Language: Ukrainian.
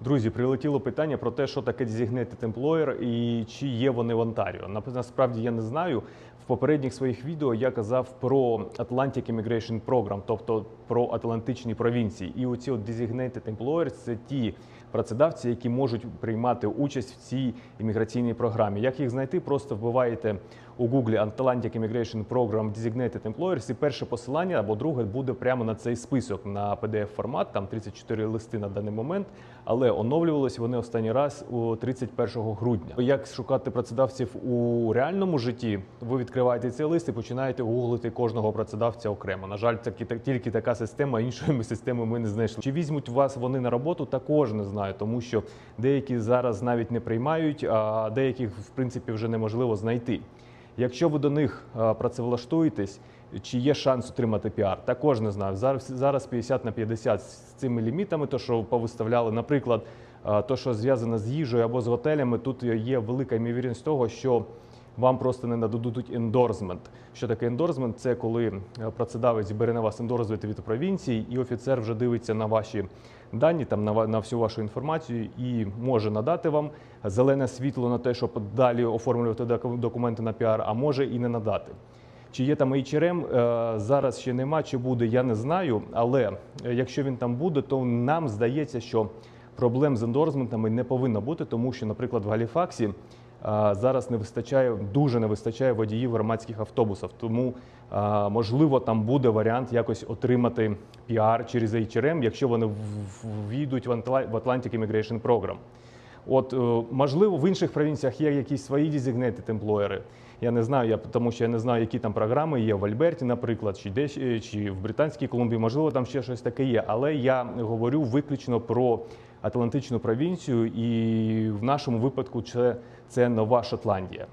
Друзі, прилетіло питання про те, що таке Designated Employer і чи є вони в Онтаріо. Насправді я не знаю. В попередніх своїх відео я казав про Atlantic Immigration Program, тобто про Атлантичні провінції. І оці от Designated Employers – це ті працедавці, які можуть приймати участь в цій імміграційній програмі. Як їх знайти? Просто вбиваєте у Google Atlantic Immigration Program Designated Employers, і перше посилання або друге буде прямо на цей список на pdf формат. Там 34 листи на даний момент, але оновлювалися вони останній раз у 31 грудня. Як шукати працедавців у реальному житті? Ви відкриваєте цей лист і починаєте гуглити кожного працедавця окремо. На жаль, тільки така система. Іншої системи ми не знайшли. Чи візьмуть вас вони на роботу? Також не знаю, тому що деякі зараз навіть не приймають, а деяких в принципі вже неможливо знайти. Якщо ви до них працевлаштуєтесь, чи є шанс отримати піар? Також не знаю. Зараз зараз 50 на 50 з цими лімітами, то що повиставляли, наприклад, то, що зв'язане з їжею або з готелями, тут є велика ймовірність того, що вам просто не нададуть ендорсмент. Що таке ендорсмент? Це коли е, працедавець бере на вас ендорсмент від провінції, і офіцер вже дивиться на ваші дані, там на, на всю вашу інформацію і може надати вам зелене світло на те, щоб далі оформлювати документи на піар, а може і не надати. Чи є там HRM, е, зараз ще нема, чи буде, я не знаю. Але е, якщо він там буде, то нам здається, що проблем з ендорсментами не повинно бути, тому що, наприклад, в Галіфаксі зараз не вистачає, дуже не вистачає водіїв громадських автобусів. Тому, можливо, там буде варіант якось отримати піар через HRM, якщо вони війдуть в Atlantic Immigration Program. От е, можливо, в інших провінціях є якісь свої дізігнети темплоєри. Я не знаю, я тому що я не знаю, які там програми є в Альберті, наприклад, чи десь е, чи в Британській Колумбії. Можливо, там ще щось таке є. Але я говорю виключно про Атлантичну провінцію, і в нашому випадку це, це Нова Шотландія.